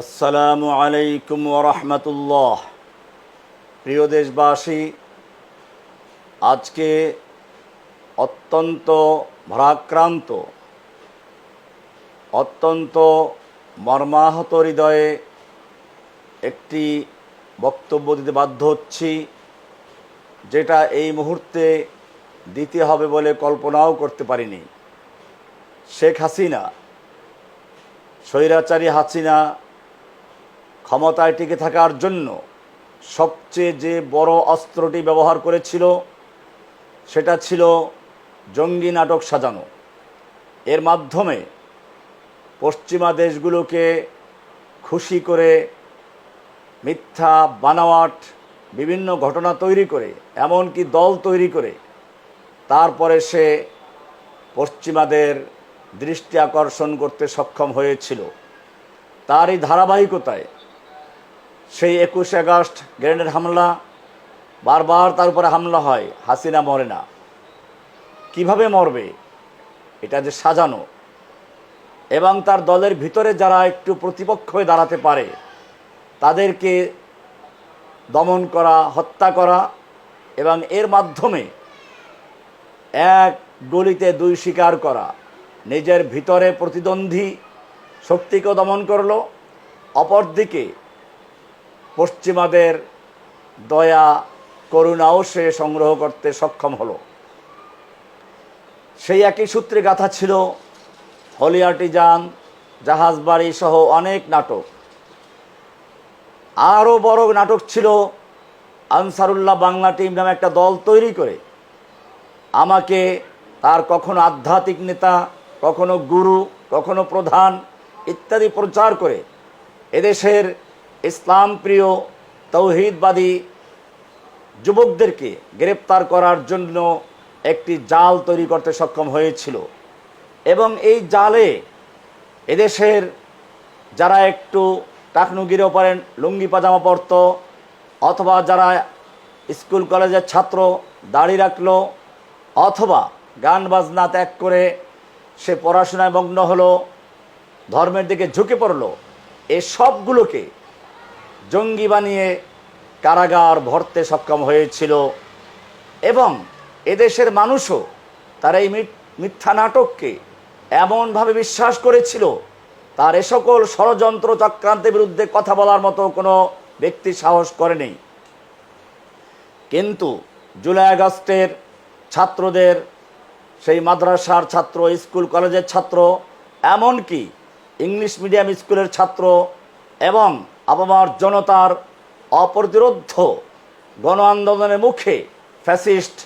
আসসালামু আলাইকুম ওরহমতুল্লাহ প্রিয় দেশবাসী, আজকে অত্যন্ত ভারাক্রান্ত, অত্যন্ত মর্মাহত হৃদয়ে একটি বক্তব্য দিতে বাধ্য হচ্ছি, যেটা এই মুহূর্তে দিতে হবে বলে কল্পনাও করতে পারিনি। শেখ হাসিনা, স্বৈরাচারী হাসিনা ক্ষমতায় টিকে থাকার জন্য সবচেয়ে যে বড় অস্ত্রটি ব্যবহার করেছিল, সেটা ছিল জঙ্গি নাটক সাজানো। এর মাধ্যমে পশ্চিমা দেশগুলোকে খুশি করে মিথ্যা বানাওয়াট, বিভিন্ন ঘটনা তৈরি করে, এমনকি দল তৈরি করে, তারপরে সে পশ্চিমাদের দৃষ্টি আকর্ষণ করতে সক্ষম হয়েছিল। তারই ধারাবাহিকতায় সেই একুশে আগস্ট গ্রেনেড হামলা, বারবার তার উপরে হামলা হয়, হাসিনা মরে না। কীভাবে মরবে? এটা যে সাজানো। এবং তার দলের ভিতরে যারা একটু প্রতিপক্ষ হয়ে দাঁড়াতে পারে, তাদেরকে দমন করা, হত্যা করা এবং এর মাধ্যমে এক গলিতে দুই শিকার করা। নিজের ভিতরে প্রতিদ্বন্দ্বী শক্তিকেও দমন করল, অপরদিকে পশ্চিমাদের দয়া, করুণাও সে সংগ্রহ করতে সক্ষম হলো। সেই একই সূত্রে গাথা ছিল হলিয়ার্টিজান জাহাজবাড়ি সহ অনেক নাটক। আরও বড় নাটক ছিল আনসারুল্লাহ বাংলা টিম নামে একটা দল তৈরি করে। আমাকে তার কখনো আধ্যাত্মিক নেতা, কখনো গুরু, কখনো প্রধান ইত্যাদি প্রচার করে এদেশের ইসলাম প্রিয় তৌহিদবাদী যুবকদেরকে গ্রেপ্তার করার জন্য একটি জাল তৈরি করতে সক্ষম হয়েছিল। এবং এই জালে এদেশের যারা একটু টাকনুগিরেও পারেন লুঙ্গি পাজামা পরত, অথবা যারা স্কুল কলেজের ছাত্র দাড়ি রাখল, অথবা গান বাজনা ত্যাগ করে সে পড়াশোনায় মগ্ন হলো, ধর্মের দিকে ঝুঁকে পড়ল এই সবগুলোকে জঙ্গি বানিয়ে কারাগার ভরতে সক্ষম হয়েছিল এবং এদেশের মানুষও তার এই মিথ্যা নাটককে এমনভাবে বিশ্বাস করেছিল, তার এ সকল ষড়যন্ত্র চক্রান্তের বিরুদ্ধে কথা বলার মতো কোনো ব্যক্তি সাহস করেনি। কিন্তু জুলাই আগস্টের ছাত্রদের, সেই মাদ্রাসার ছাত্র, স্কুল কলেজের ছাত্র, এমনকি ইংলিশ মিডিয়াম স্কুলের ছাত্র এবং আবহাওয়ার জনতার অপ্রতিরোধ গণ আন্দোলনের মুখে ফ্যাসিস্ট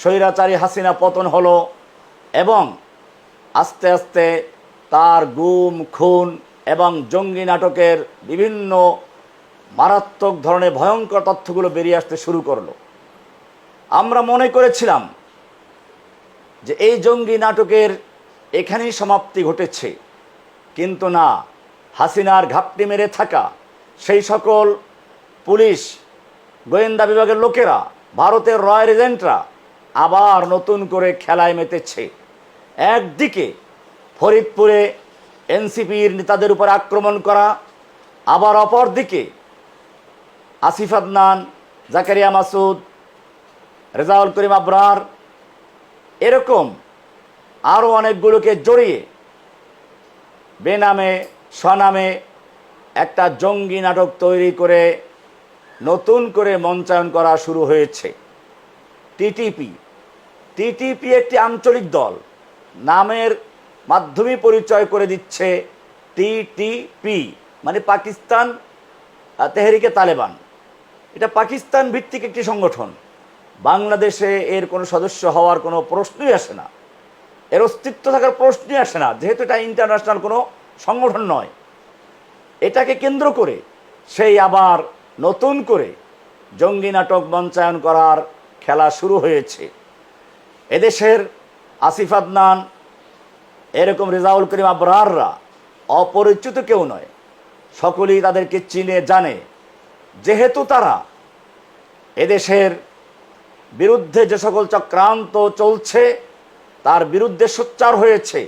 স্বৈরাচারী হাসিনা পতন হলো এবং আস্তে আস্তে তার গুম, খুন এবং জঙ্গি নাটকের বিভিন্ন মারাত্মক ধরনের ভয়ঙ্কর তথ্যগুলো বেরিয়ে আসতে শুরু করল। আমরা মনে করেছিলাম যে এই জঙ্গি নাটকের এখানেই সমাপ্তি ঘটেছে, কিন্তু না, হাসিনার ঘাপটি মেরে থাকা সেই সকল পুলিশ, গোয়েন্দা বিভাগের লোকেরা, ভারতের রয়্যাল এজেন্টরা আবার নতুন করে খেলায় মেতেছে। একদিকে ফরিদপুরে এনসিপির নেতাদের উপর আক্রমণ করা, আবার অপর দিকে আসিফ আদনান, জাকারিয়া মাসুদ, রেজাউল করিম আবরার, এরকম আরও অনেকগুলোকে জড়িয়ে বেনামে, স্বনামে একটা জঙ্গি নাটক তৈরি করে নতুন করে মঞ্চায়ন করা শুরু হয়েছে। টিটিপি টিটিপি একটি আঞ্চলিক দল। নামের মাধ্যমে পরিচয় করে দিচ্ছে টিটিপি মানে পাকিস্তান তেহরিকে তালেবান। এটা পাকিস্তান ভিত্তিক একটি সংগঠন। বাংলাদেশে এর কোনো সদস্য হওয়ার কোনো প্রশ্নই আসে না। এর অস্তিত্ব থাকার প্রশ্নই আসে না, যেহেতু এটা ইন্টারন্যাশনাল কোনো সংগঠন নয়। এটাকে কেন্দ্র করে, সেই আবার নতুন করে জঙ্গি নাটক মঞ্চায়ন করার খেলা শুরু হয়েছে। এদেশের আসিফ আদনান, এরকম রেজাউল করিম আবরাররা অপরিচিত কেউ নয়। সকলেই তাদেরকে চিনে, জানে। যেহেতু তারা এদেশের বিরুদ্ধে যে সকল চক্রান্ত চলছে, তার বিরুদ্ধে সোচ্চার হয়েছে,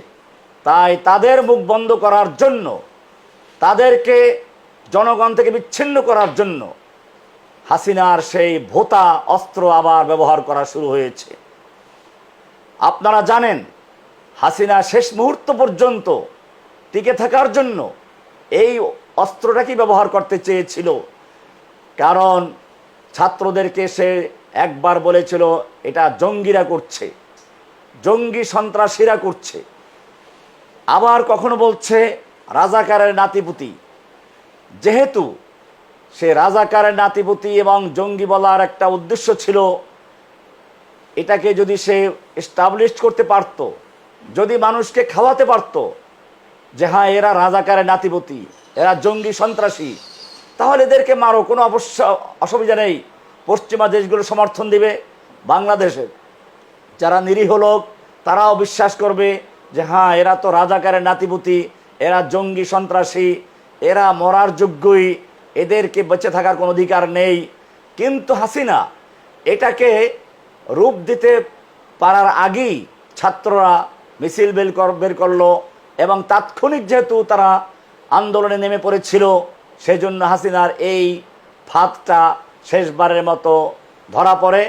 তাই তাদের মুখ বন্ধ করার জন্য তাদেরকে জনগণ থেকে বিচ্ছিন্ন করার জন্য হাসিনার সেই ভোতা অস্ত্র আবার ব্যবহার করা শুরু হয়েছে। আপনারা জানেন, হাসিনা শেষ মুহূর্ত পর্যন্ত টিকে থাকার জন্য এই অস্ত্রটাকেই ব্যবহার করতে চেয়েছিল? কারণ ছাত্রদেরকে সে একবার বলেছিল, এটা জঙ্গিরা করছে, জঙ্গি সন্ত্রাসীরা করছে। আবার কখনো বলছে রাজাকারের নাতিপুতি। যেহেতু সে রাজাকারের নাতিপুতি এবং জঙ্গি বলার একটা উদ্দেশ্য ছিল, এটাকে যদি সে এস্টাবলিশ করতে পারত, যদি মানুষকে খাওয়াতে পারত যে হ্যাঁ এরা রাজাকারের নাতিপতি, এরা জঙ্গি সন্ত্রাসী, তাহলে এদেরকে মারো, কোনো অবশ্য অসুবিধা নেই। পশ্চিমা দেশগুলো সমর্থন দিবে, বাংলাদেশের। যারা নিরীহ লোক, তারাও বিশ্বাস করবে যে হ্যাঁ এরা তো রাজাকারের নাতিপুতি এরা জঙ্গি সন্ত্রাসী, এরা মরার যোগ্যই, এদেরকে বেঁচে থাকার কোনো অধিকার নেই। কিন্তু হাসিনা, এটাকে রূপ দিতে পারার আগেই ছাত্ররা মিছিল বের কর, বের করল এবং তাৎক্ষণিক যেহেতু তারা আন্দোলনে নেমে পড়েছিল, সেজন্য হাসিনার এই ফাঁদটা শেষবারের মতো ধরা পড়ে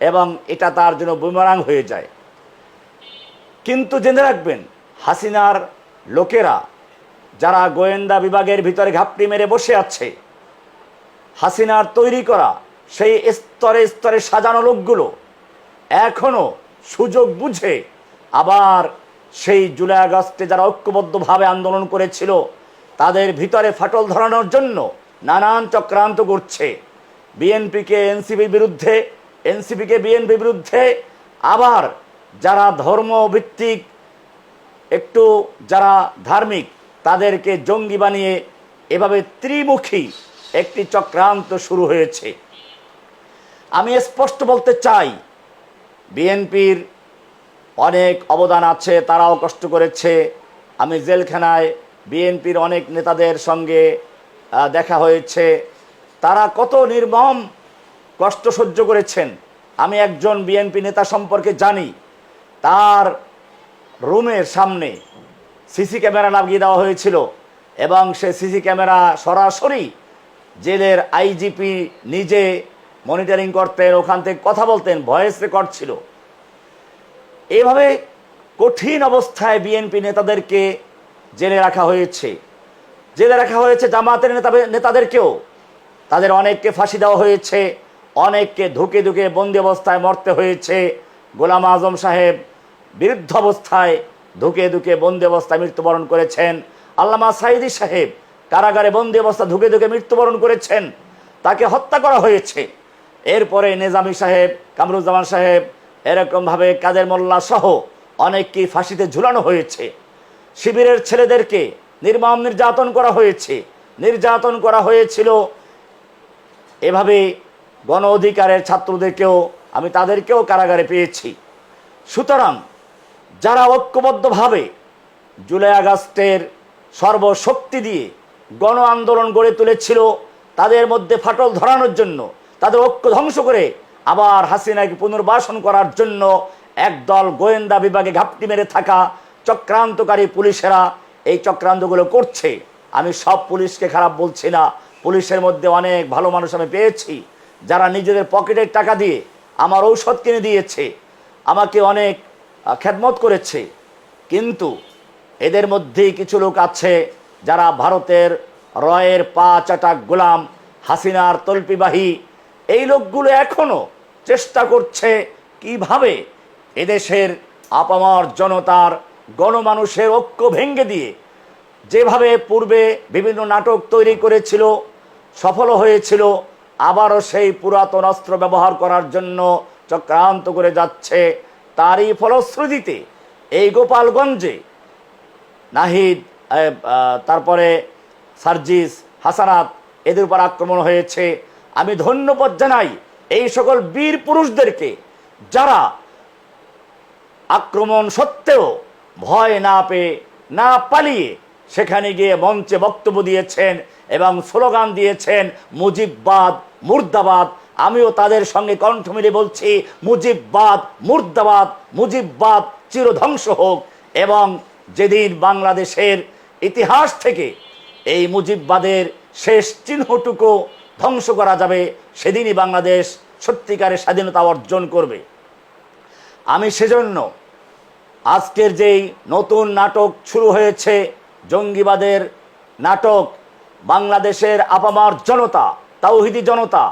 এবং এটা তার জন্য বুমেরাং হয়ে যায়। কিন্তু জেনে রাখবেন, হাসিনার লোকেরা যারা গোয়েন্দা বিভাগের ভিতরে ঘাপটি মেরে বসে আছে, হাসিনার তৈরি করা সেই স্তরে স্তরে সাজানো লোকগুলো এখনও সুযোগ বুঝে আবার সেই জুলাই আগস্টে যারা ঐক্যবদ্ধভাবে আন্দোলন করেছিল, তাদের ভিতরে ফাটল ধরানোর জন্য নানান চক্রান্ত করছে। বিএনপিকে, এনসিপির বিরুদ্ধে, এনসিপিকে, বিএনপির বিরুদ্ধে, আবার যারা ধর্মভিত্তিক, একটু যারা ধার্মিক তাদেরকে জঙ্গি বানিয়ে এভাবে ত্রিমুখী একটি চক্রান্ত শুরু হয়েছে। আমি স্পষ্ট বলতে চাই, বিএনপির অনেক অবদান আছে, তারাও কষ্ট করেছে। আমি জেলখানায় বিএনপির অনেক নেতাদের সঙ্গে দেখা হয়েছে। তারা কত নির্মম কষ্ট সহ্য করেছেন। আমি একজন বিএনপি নেতা সম্পর্কে জানি। তার রুমের সামনে সিসি ক্যামেরা লাগিয়ে দেওয়া হয়েছিল এবং সে সিসি ক্যামেরা সরাসরি জেলের আইজিপি নিজে মনিটরিং করতেন, ওখান থেকে কথা বলতেন, ভয়েস রেকর্ড ছিল। এভাবে কঠিন অবস্থায় বিএনপি নেতাদেরকে জেলে রাখা হয়েছে। জেলে রাখা হয়েছে জামাতের নেতা নেতাদেরকেও। তাদের অনেককে ফাঁসি দেওয়া হয়েছে, অনেককে ধুকে ধুকে বন্দি অবস্থায় মরতে হয়েছে। গোলাম আজম সাহেব বিরুদ্ধ অবস্থায় ধুকে ধুকে বন্দি অবস্থায় মৃত্যুবরণ করেছেন। আল্লামা সাইদি সাহেব কারাগারে বন্দি অবস্থা ধুকে ধুকে মৃত্যুবরণ করেছেন। তাকে হত্যা করা হয়েছে। এরপরে নেজামি সাহেব, কামরুজ্জামান সাহেব, এরকমভাবে কাদের মোল্লা সহ অনেককেই ফাঁসিতে ঝুলানো হয়েছে। শিবিরের ছেলেদেরকে নির্মম নির্যাতন করা হয়েছে। নির্যাতন করা হয়েছিল। এভাবে গণ অধিকারের ছাত্রদেরকেও আমি তাদেরকেও কারাগারে পেয়েছি। সুতরাং যারা ঐক্যবদ্ধভাবে জুলাই আগস্টের সর্বশক্তি দিয়ে গণ আন্দোলন গড়ে তুলেছিল, তাদের মধ্যে ফাটল ধরানোর জন্য, তাদের ঐক্য ধ্বংস করে আবার হাসিনাকে পুনর্বাসন করার জন্য একদল গোয়েন্দা বিভাগে ঘাপটি মেরে থাকা চক্রান্তকারী পুলিশেরা এই চক্রান্তগুলো করছে। আমি সব পুলিশকে খারাপ বলছি না। পুলিশের মধ্যে অনেক ভালো মানুষ আমি পেয়েছি, যারা নিজেদের পকেটের টাকা দিয়ে আমার ঔষধ কিনে দিয়েছে। আমাকে অনেক খেদমত করেছে। কিন্তু এদের মধ্যেই কিছু লোক আছে যারা ভারতের রয়ের পা চাটা গোলাম হাসিনার তল্পিবাহী। এই লোকগুলো এখনও চেষ্টা করছে কীভাবে এদেশের আপামর জনতার গণমানুষের ঐক্য ভেঙ্গে দিয়ে যেভাবে পূর্বে বিভিন্ন নাটক তৈরি করেছিল, সফল হয়েছিল, আবারও সেই পুরাতন অস্ত্র ব্যবহার করার জন্য চক্রান্ত করে যাচ্ছে তারই ফলশ্রুতিতে এই গোপালগঞ্জে নাহিদ তারপরে সার্জিস, হাসানাত এদের উপর আক্রমণ হয়েছে। আমি ধন্যবাদ জানাই এই সকল বীর পুরুষদেরকে যারা আক্রমণ সত্ত্বেও ভয় না পেয়ে, না পালিয়ে সেখানে গিয়ে মঞ্চে বক্তব্য দিয়েছেন এবং স্লোগান দিয়েছেন মুজিববাদ, মুর্দাবাদ আমিও তাদের সঙ্গে কণ্ঠ মিলে বলছি, মুজিববাদ মুর্দাবাদ, মুজিববাদ চিরধ্বংস হোক। এবং যেদিন বাংলাদেশের ইতিহাস থেকে এই মুজিববাদের শেষ চিহ্নটুকু ধ্বংস করা যাবে, সেদিনই বাংলাদেশ সত্যিকারের স্বাধীনতা অর্জন করবে। আমি সেজন্য আজকের যেই নতুন নাটক শুরু হয়েছে, জঙ্গিবাদের নাটক, বাংলাদেশের আপামার জনতা, তাওহিদি জনতা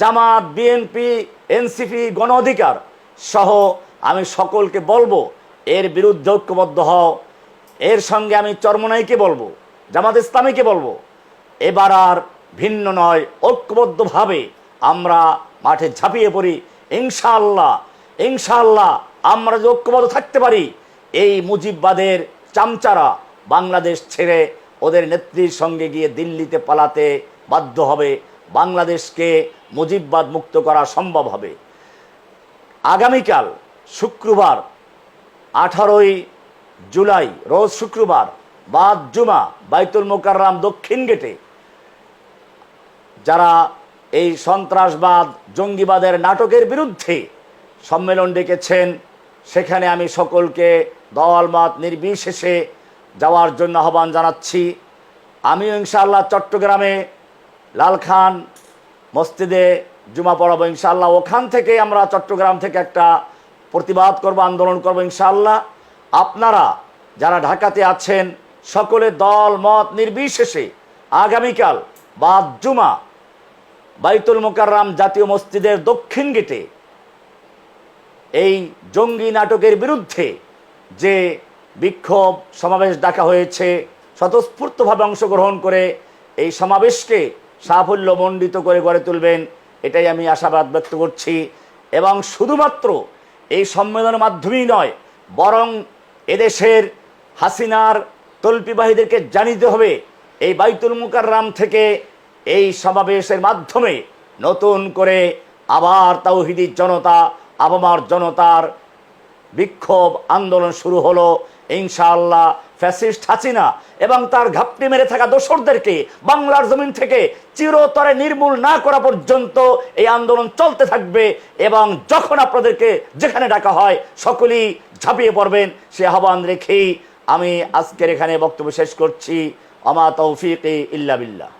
জামাত বিএনপি এনসিপি গণ অধিকার সহ আমি সকলকে বলব, এর বিরুদ্ধে ঐক্যবদ্ধ হও। এর সঙ্গে আমি চরমনাইকে বলব, জামাত ইসলামীকে বলব, এবার আর ভিন্ন নয়, ঐক্যবদ্ধভাবে আমরা মাঠে ঝাঁপিয়ে পড়ি। ইনশাআল্লাহ ইনশাআল্লাহ আমরা যদি ঐক্যবদ্ধ থাকতে পারি, এই মুজিববাদের চামচারা বাংলাদেশ ছেড়ে ওদের নেত্রীর সঙ্গে গিয়ে দিল্লিতে পালাতে বাধ্য হবে। বাংলাদেশকে মুজিববাদ মুক্ত করা সম্ভব হবে। আগামীকাল শুক্রবার, আঠারোই জুলাই, রোজ শুক্রবার, বাদ জুমা, বাইতুল মোকাররাম দক্ষিণ গেটে। যারা এই সন্ত্রাসবাদ, জঙ্গিবাদের নাটকের বিরুদ্ধে সম্মেলন ডেকেছেন, সেখানে আমি সকলকে দলমত নির্বিশেষে যাওয়ার জন্য আহ্বান জানাচ্ছি। আমিও ইনশাআল্লাহ চট্টগ্রামে লালখান মসজিদে জুমা পড়াবো ইনশাল্লাহ ওখান থেকে আমরা চট্টগ্রাম থেকে একটা প্রতিবাদ করব, আন্দোলন করব ইনশাল্লাহ আপনারা যারা ঢাকাতে আছেন, সকলে দল, মত নির্বিশেষে আগামীকাল বাদ জুমা বাইতুল মোকাররাম জাতীয় মসজিদের দক্ষিণ গেটে এই জঙ্গি নাটকের বিরুদ্ধে যে বিক্ষোভ সমাবেশ ডাকা হয়েছে, স্বতঃস্ফূর্তভাবে অংশগ্রহণ করে এই সমাবেশকে সাফল্যমণ্ডিত করে গড়ে তুলবেন, এটাই আমি আশাবাদ ব্যক্ত করছি। এবং শুধুমাত্র এই সম্মেলনের মাধ্যমেই নয়, বরং এদেশের হাসিনার তল্পিবাহীদেরকে জানিতে হবে, এই বাইতুল মুকাররাম থেকে এই সমাবেশের মাধ্যমে নতুন করে আবার তাওহিদি জনতা, আবামার জনতার বিক্ষোভ আন্দোলন শুরু হলো। ইনশাআল্লাহ ফ্যাসিস্ট হাসিনা এবং তার ঘাপটি মেরে থাকা দোসরদেরকে বাংলার জমিন থেকে চিরতরে নির্মূল না করা পর্যন্ত এই আন্দোলন চলতে থাকবে এবং যখন আপনাদেরকে যেখানে ডাকা হয় সকলেই ঝাঁপিয়ে পড়বেন, সে আহ্বান রেখেই আমি আজকের এখানে বক্তব্য শেষ করছি। অমা তৌফিক ইল্লা বিল্লাহ।